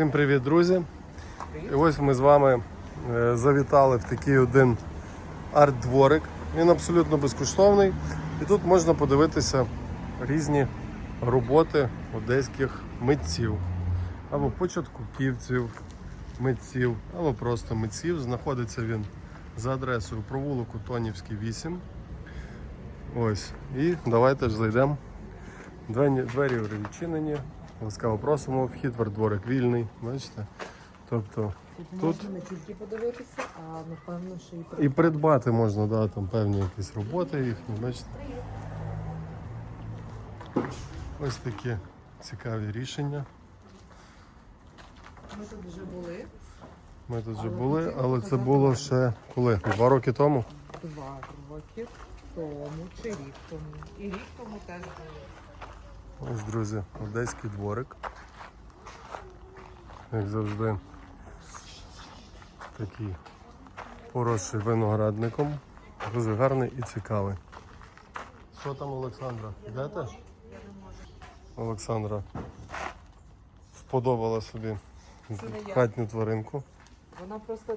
Всім привіт, друзі! І ось ми з вами е, завітали в такий один арт-дворик. Він абсолютно безкоштовний. І тут можна подивитися різні роботи одеських митців або початківців, митців, або просто митців. Знаходиться він за адресою провулок Тонівський 8. Ось. І давайте ж зайдемо. Двері відчинені. Ласкаво просимо, вхід в дворик вільний. Бачите? Тобто Тут не тільки подивитися, а напевно, що і при- і придбати можна, да, там певні якісь роботи їхні, бачите. Ось такі цікаві рішення. ми тут вже були Ми тут вже були, але це було ще коли? Два роки тому. два роки тому чи рік тому. І рік тому теж були. Ось, друзі, одеський дворик. Як завжди, такий поросший виноградником. Дуже гарний і цікавий. Що там, Олександра? Йдете? Олександра вподобала собі хатню тваринку. Вона просто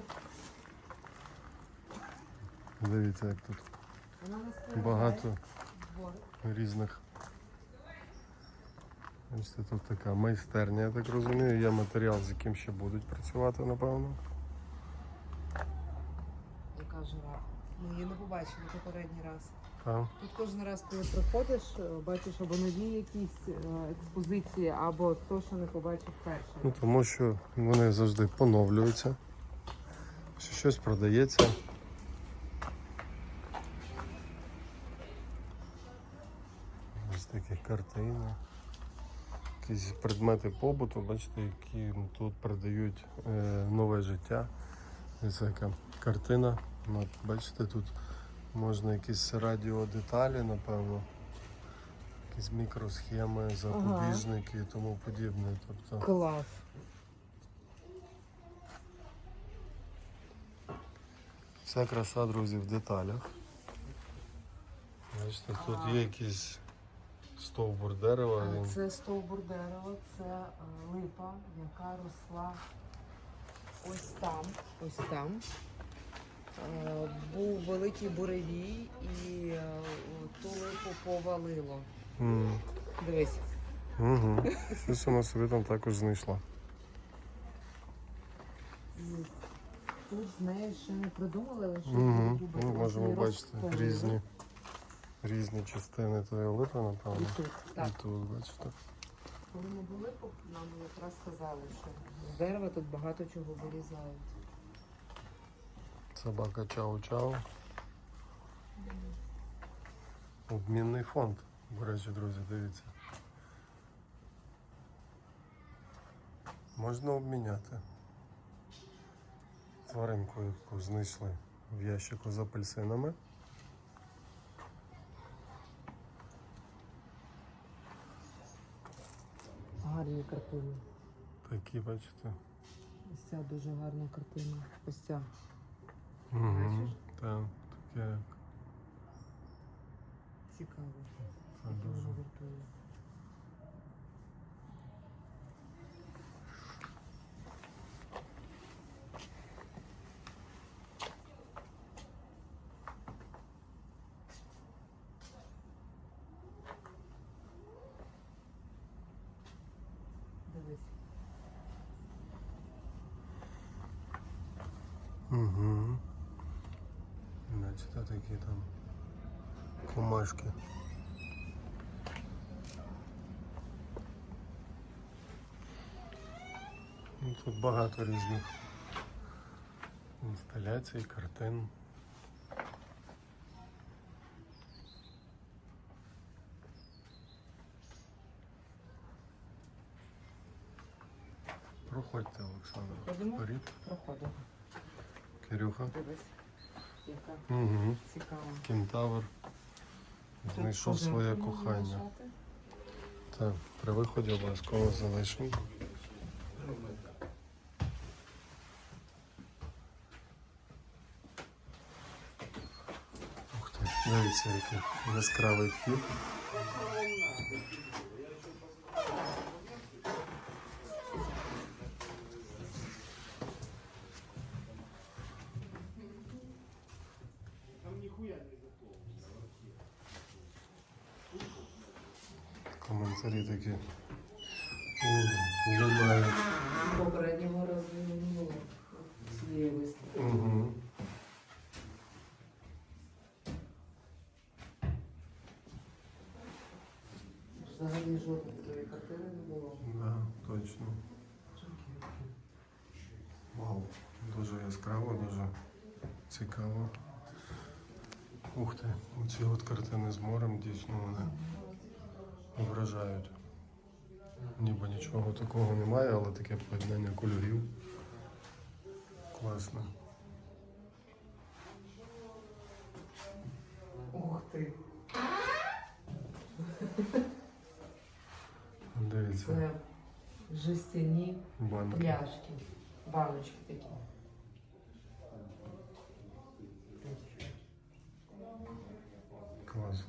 Дивіться, як тут багато різних. Бачите, тут така майстерня, я так розумію. Є матеріал, з яким ще будуть працювати, напевно. Яка жара. Ми її не побачили попередній раз. Так. Тут кожен раз, коли приходиш, е, бачиш або нові якісь е, експозиції, або то, що не побачив перше. Ну, тому що вони завжди поновлюються. Що щось продається. Ось такі картини. Якісь предмети побуту, бачите, які тут придають е, нове життя. Ось яка картина. От, бачите, тут можна якісь радіодеталі, напевно. Якісь мікросхеми, запобіжники і тому подібне. Тобто Клас. Вся краса, друзі, в деталях. Бачите, тут є якийсь стовбур дерева. Він... Це стовбур дерева, це е, липа, яка росла ось там, ось там. Е, Був великий буревій і е, ту липу повалило. М, Дивись. Угу. Щось вона собі там також знайшла. Тут з нею ще не придумали, що Угу. Ну, можемо бачити різні, різні частини тої липи, напевно. І тут, так. І тут, бачите. Коли ми були, нам якраз сказали, що з дерева тут багато чого вирізають. Собака чау-чау. Обмінний фонд. До речі, друзі, дивіться. Можна обміняти. Тваринку, яку знайшли в ящику з апельсинами. Гарні картини. Такі, бачите. Ось ця дуже гарна картина. Ось ця. Угу. Так, таке як. Цікаво. Це дуже. вартує. Дивись. Угу. Бачите, такі там комашки. Ну, Тут багато різних інсталяцій, картин. Проходьте, Олександр. Проходимо? Проходимо. Кирюха. Дивись. Яка Угу. цікава. Кентавр знайшов своє можна кохання. лишати. Так, при виході обов'язково залишимо. Ух ти, дивіться, який яскравий вхід. Коментарі такі. Вибають. Попереднього разу не було цієї виставки. Угу. Взагалі жодної такої картини не було. Так, да, точно. Вау, дуже яскраво, дуже цікаво. Ух ти, ці от картини з морем дійсно вони вражають. Ніби нічого такого немає, але таке поєднання кольорів. Класно. Ух ти! Дивіться, Це жестяні банки. пляшки, баночки такі. Клас.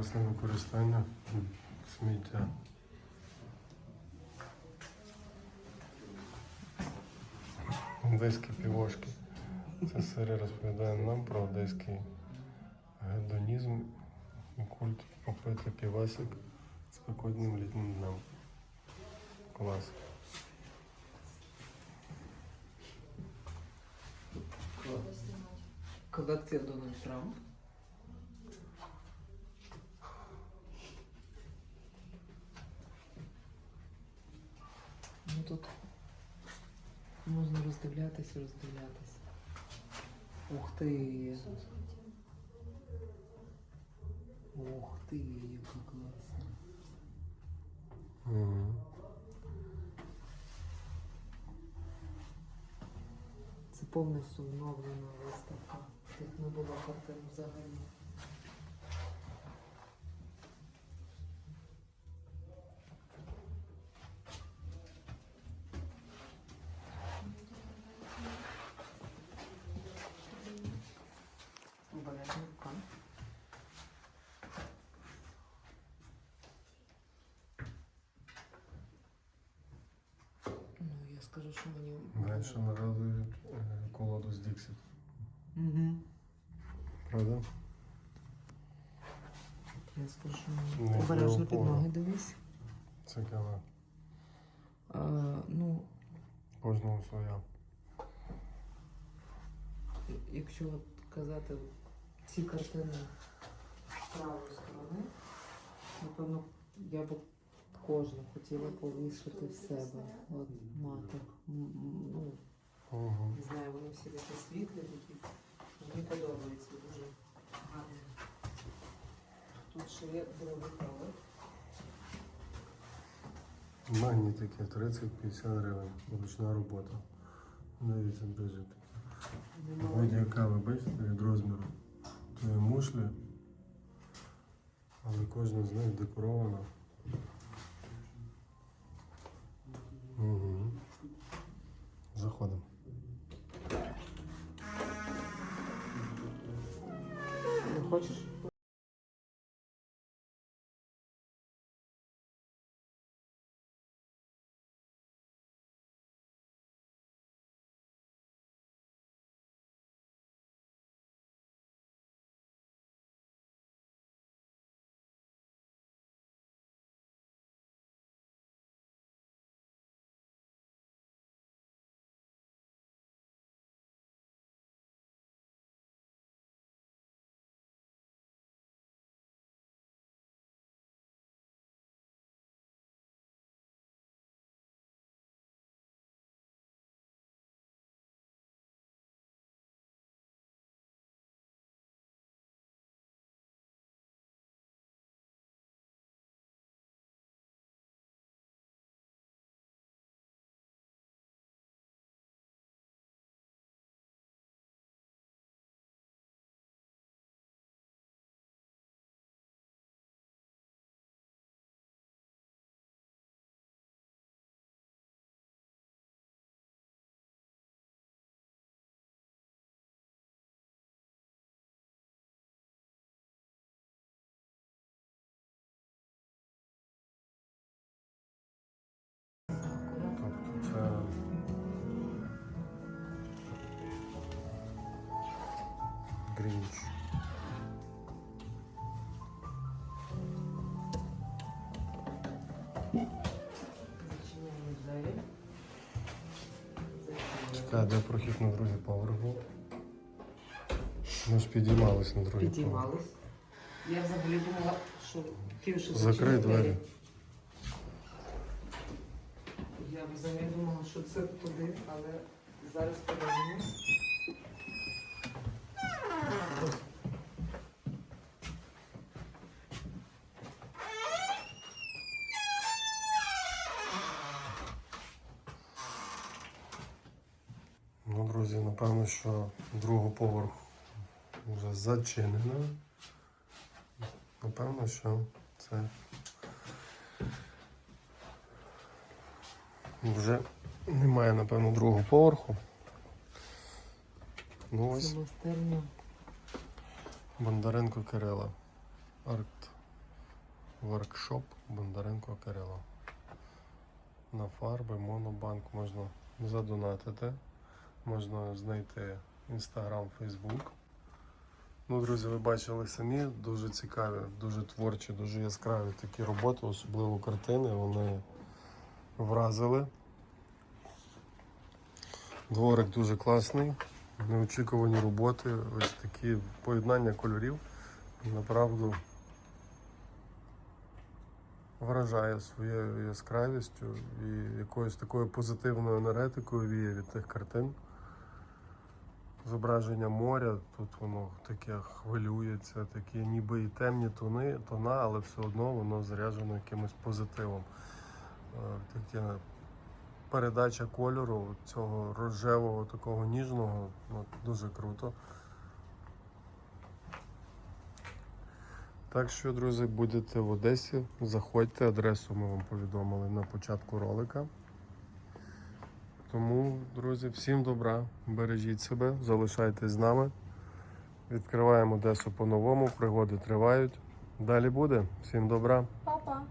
Дуже класне використання сміття. Одеські півошки. Ця серія розповідає нам про одеський гедонізм і культ попити півасик спекотним літнім днем. Клас. Колекція Дональд Трамп. Ну тут можна роздивлятися, роздивлятися. Ух ти! Ух ти, яка класна. Це повністю оновлена виставка. Тут не було картин взагалі. Обережно рука. Ну, я скажу, що мені. Знаєш, що нагадує е, колоду з Діксіт. Угу. Правда? Я скажу, що мені. Обережно під ноги дивись. Цікаво. А, ну, Кожному своя. якщо от казати ці картини з правої сторони, напевно, я б кожну хотіла повішати в себе. От мати. Ну, Угу. не знаю, вони всі такі світлі, такі. Мені подобається дуже гарно. Тут ще є другий колор. Магнітики 30-50 гривень. Ручна робота. Дивіться, друзі. Видія кави, бачите, від розміру. То є мушлі, але кожна з них декорована. Угу. Заходимо. Не хочеш? кринж. Чекаю, де прохід на другий поверх. Ми ж підіймались на другий поверх. Підіймались. Я взагалі думала, що півше Закрий двері. Я взагалі думала, що це туди, але зараз подивимось. Що другий поверх вже зачинено. Напевно, що це вже немає, напевно, другого поверху. Ну ось Бондаренко Кирила. Арт воркшоп Бондаренко Кирила. На фарби, монобанк можна задонатити. Можна знайти Інстаграм, Фейсбук. Ну, друзі, ви бачили самі, дуже цікаві, дуже творчі, дуже яскраві такі роботи, особливо картини. Вони вразили. Дворик дуже класний. Неочікувані роботи, ось такі поєднання кольорів. Направду вражає своєю яскравістю і якоюсь такою позитивною енергетикою віє від тих картин. Зображення моря, тут воно таке хвилюється, такі ніби і темні тони, тона, але все одно воно заряджено якимось позитивом. Е, Таке передача кольору цього рожевого, такого ніжного, ну, дуже круто. Так що, друзі, будете в Одесі, заходьте, адресу ми вам повідомили на початку ролика. Тому, друзі, всім добра, бережіть себе, залишайтесь з нами. Відкриваємо Одесу по-новому, пригоди тривають. Далі буде. Всім добра. Папа!